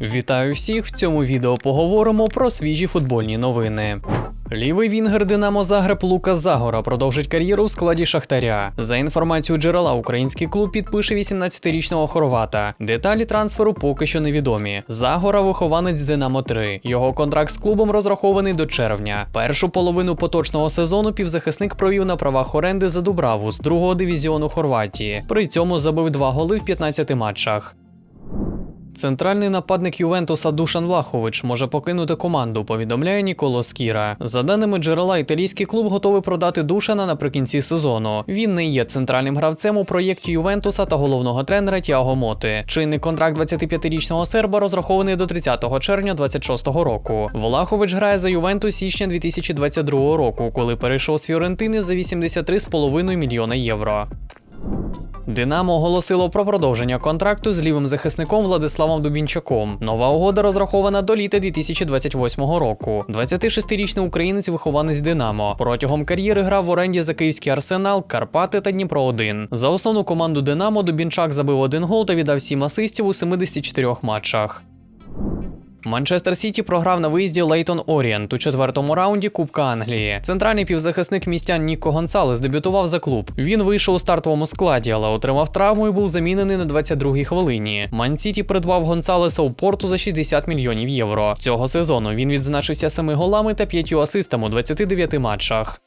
Вітаю всіх! В цьому відео поговоримо про свіжі футбольні новини. Лівий вінгер Динамо Загреб Лука Загора продовжить кар'єру в складі Шахтаря. За інформацією джерела, український клуб підпише 18-річного хорвата. Деталі трансферу поки що невідомі. Загора вихованець Динамо 3. Його контракт з клубом розрахований до червня. Першу половину поточного сезону півзахисник провів на правах оренди за Дубраву з другого дивізіону Хорватії. При цьому забив два голи в 15 матчах. Центральний нападник Ювентуса Душан Влахович може покинути команду, повідомляє Ніколо Скіра. За даними джерела, італійський клуб готовий продати Душана наприкінці сезону. Він не є центральним гравцем у проєкті Ювентуса та головного тренера Тіаго Моти. Чинний контракт 25-річного серба розрахований до 30 червня 26-го року. Влахович грає за Ювентус з січня 2022 року, коли перейшов з Фіорентини за 83,5 мільйона євро. Динамо оголосило про продовження контракту з лівим захисником Владиславом Дубінчаком. Нова угода розрахована до літа 2028 року. 26-річний українець вихованець Динамо. Протягом кар'єри грав в оренді за київський арсенал, Карпати та Дніпро 1 За основну команду Динамо Дубінчак забив один гол та віддав сім асистів у 74 матчах. Манчестер Сіті програв на виїзді Лейтон Орієнт у четвертому раунді Кубка Англії. Центральний півзахисник містян Ніко Гонсалес дебютував за клуб. Він вийшов у стартовому складі, але отримав травму і був замінений на 22-й хвилині. Ман Сіті придбав Гонсалеса у порту за 60 мільйонів євро. Цього сезону він відзначився 7 голами та 5 асистами у 29 матчах.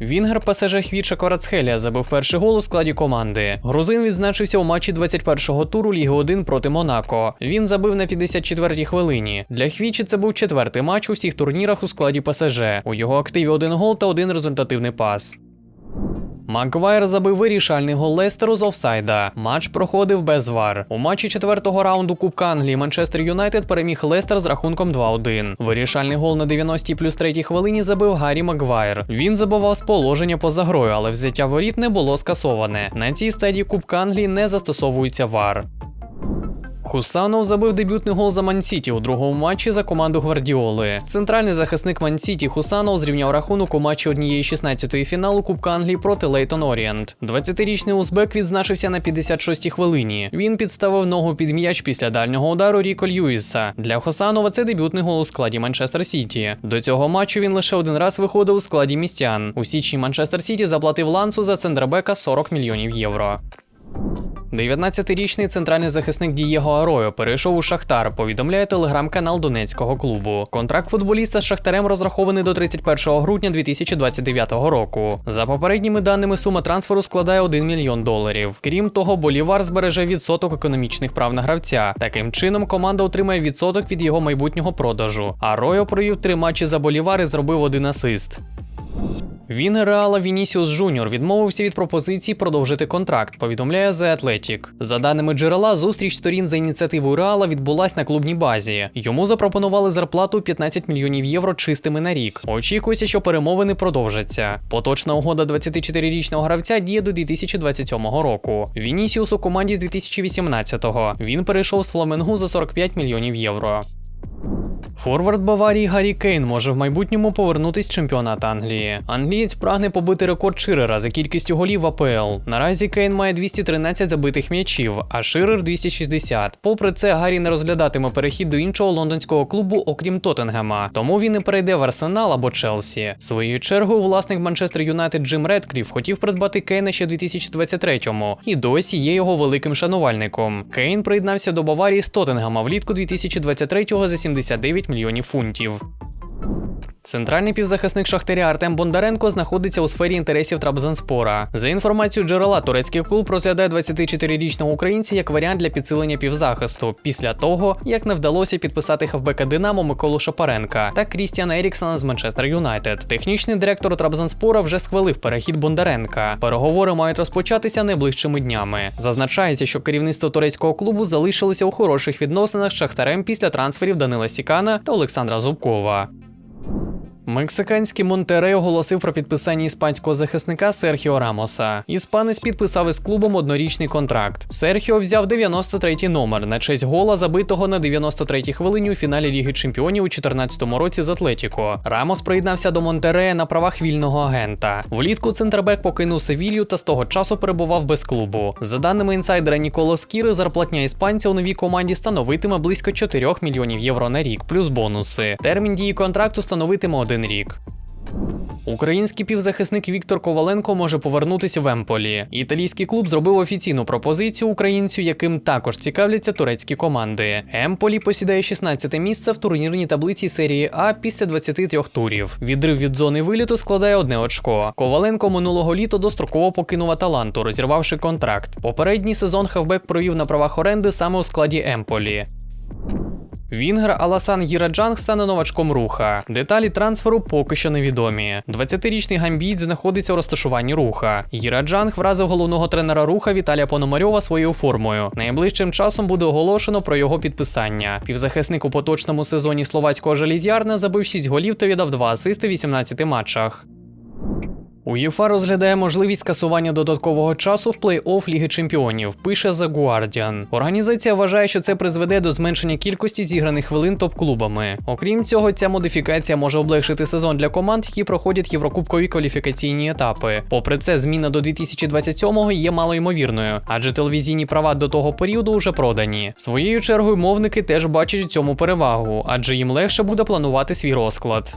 Вінгер ПСЖ Хвіча Кварацхелія забив перший гол у складі команди. Грузин відзначився у матчі 21-го туру Ліги 1 проти Монако. Він забив на 54-й хвилині. Для Хвічі це був четвертий матч у всіх турнірах у складі ПСЖ. У його активі один гол та один результативний пас. Макгвайр забив вирішальний гол Лестеру з офсайда. Матч проходив без вар. У матчі четвертого раунду Кубка Англії Манчестер Юнайтед переміг Лестер з рахунком 2-1. Вирішальний гол на 90 плюс 3 хвилині забив Гаррі Маквайр. Він забивав з положення поза грою, але взяття воріт не було скасоване. На цій стадії Кубка Англії не застосовується вар. Хусанов забив дебютний гол за Мансіті у другому матчі за команду Гвардіоли. Центральний захисник Мансіті Хусанов зрівняв рахунок у матчі однієї 16-ї фіналу Кубка Англії проти Лейтон Орієнт. 20-річний узбек відзначився на 56-й хвилині. Він підставив ногу під м'яч після дальнього удару Ріко Льюіса. Для Хусанова це дебютний гол у складі Манчестер Сіті. До цього матчу він лише один раз виходив у складі містян. У січні Манчестер Сіті заплатив лансу за центробека 40 мільйонів євро. 19-річний центральний захисник Дієго Аройо перейшов у Шахтар, повідомляє телеграм-канал Донецького клубу. Контракт футболіста з Шахтарем розрахований до 31 грудня 2029 року. За попередніми даними, сума трансферу складає 1 мільйон доларів. Крім того, Болівар збереже відсоток економічних прав на гравця. Таким чином, команда отримає відсоток від його майбутнього продажу. Аройо провів три матчі за Болівар і зробив один асист. Він Реала Вінісіус Жуніор відмовився від пропозиції продовжити контракт, повідомляє The Athletic. За даними джерела, зустріч сторін за ініціативою Реала відбулась на клубній базі. Йому запропонували зарплату 15 мільйонів євро чистими на рік. Очікується, що перемовини продовжаться. Поточна угода 24-річного гравця діє до 2027 року. Вінісіус у команді з 2018-го. Він перейшов з Фламенгу за 45 мільйонів євро. Форвард Баварії Гаррі Кейн може в майбутньому повернутись чемпіонат Англії. Англієць прагне побити рекорд Ширера за кількістю голів в АПЛ. Наразі Кейн має 213 забитих м'ячів, а Ширер 260. Попри це, Гаррі не розглядатиме перехід до іншого лондонського клубу, окрім Тоттенгема. Тому він і перейде в Арсенал або Челсі. Своєю чергою, власник Манчестер Юнайтед Джим Редкліф хотів придбати Кейна ще 2023-му і досі є його великим шанувальником. Кейн приєднався до Баварії з Тоттенгема влітку 2023-го за 79 мільйонів фунтів. Центральний півзахисник Шахтаря Артем Бондаренко знаходиться у сфері інтересів Трабзанспора. За інформацією джерела, турецький клуб розглядає 24-річного українця як варіант для підсилення півзахисту після того, як не вдалося підписати хавбека Динамо Миколу Шапаренка та Крістіана Еріксона з Манчестер Юнайтед. Технічний директор Трабзанспора вже схвалив перехід Бондаренка. Переговори мають розпочатися найближчими днями. Зазначається, що керівництво турецького клубу залишилося у хороших відносинах з Шахтарем після трансферів Данила Сікана та Олександра Зубкова. Мексиканський Монтерей оголосив про підписання іспанського захисника Серхіо Рамоса. Іспанець підписав із клубом однорічний контракт. Серхіо взяв 93-й номер на честь гола, забитого на 93-й хвилині у фіналі Ліги Чемпіонів у 2014 році з Атлетіко. Рамос приєднався до Монтерея на правах вільного агента. Влітку центрбек покинув Севілью та з того часу перебував без клубу. За даними інсайдера Ніколо Скіри, зарплатня іспанця у новій команді становитиме близько 4 мільйонів євро на рік, плюс бонуси. Термін дії контракту становитиме один рік. Український півзахисник Віктор Коваленко може повернутися в Емполі. Італійський клуб зробив офіційну пропозицію українцю, яким також цікавляться турецькі команди. Емполі посідає 16 місце в турнірній таблиці серії А після 23 турів. Відрив від зони виліту складає одне очко. Коваленко минулого літа достроково покинув Аталанту, розірвавши контракт. Попередній сезон хавбек провів на правах оренди саме у складі Емполі. Вінгер Аласан Гіраджанг стане новачком руха. Деталі трансферу поки що невідомі. 20-річний гамбійць знаходиться у розташуванні руха. Гіраджанг вразив головного тренера руха Віталія Пономарьова своєю формою. Найближчим часом буде оголошено про його підписання. Півзахисник у поточному сезоні словацького желізярна забив 6 голів та віддав 2 асисти в 18 матчах. УЄФА розглядає можливість скасування додаткового часу в плей-офф Ліги Чемпіонів, пише The Guardian. Організація вважає, що це призведе до зменшення кількості зіграних хвилин топ-клубами. Окрім цього, ця модифікація може облегшити сезон для команд, які проходять єврокубкові кваліфікаційні етапи. Попри це, зміна до 2027-го є малоймовірною, адже телевізійні права до того періоду вже продані. Своєю чергою мовники теж бачать у цьому перевагу, адже їм легше буде планувати свій розклад.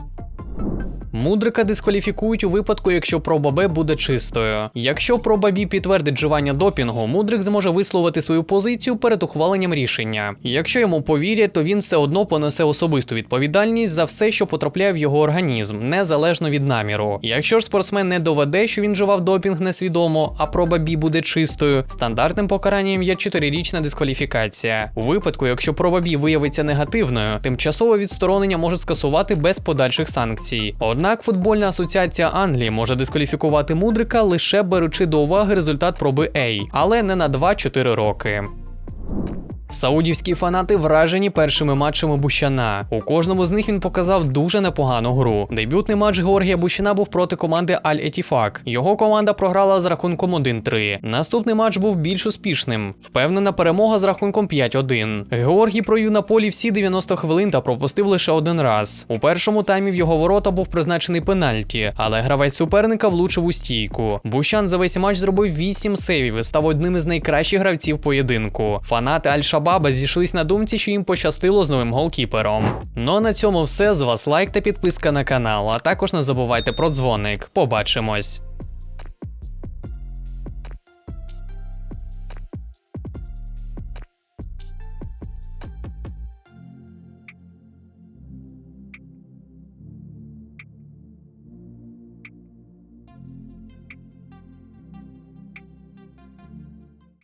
Мудрика дискваліфікують у випадку, якщо проба Б буде чистою. Якщо проба Б підтвердить вживання допінгу, мудрик зможе висловити свою позицію перед ухваленням рішення. Якщо йому повірять, то він все одно понесе особисту відповідальність за все, що потрапляє в його організм, незалежно від наміру. Якщо ж спортсмен не доведе, що він вживав допінг несвідомо, а проба Б буде чистою, стандартним покаранням є 4-річна дискваліфікація. У випадку, якщо проба Б виявиться негативною, тимчасове відсторонення можуть скасувати без подальших санкцій. Однак футбольна асоціація Англії може дискваліфікувати мудрика лише беручи до уваги результат проби A, але не на 2-4 роки. Саудівські фанати вражені першими матчами Бущана. У кожному з них він показав дуже непогану гру. Дебютний матч Георгія Бущана був проти команди Аль Етіфак. Його команда програла з рахунком 1-3. Наступний матч був більш успішним. Впевнена перемога з рахунком 5-1. Георгій провів на полі всі 90 хвилин та пропустив лише один раз. У першому таймі в його ворота був призначений пенальті, але гравець суперника влучив у стійку. Бущан за весь матч зробив 8 сейвів і став одним із найкращих гравців поєдинку. Фанати Аль Шабаба зійшлись на думці, що їм пощастило з новим голкіпером. Ну а на цьому все. З вас лайк та підписка на канал, а також не забувайте про дзвоник. Побачимось.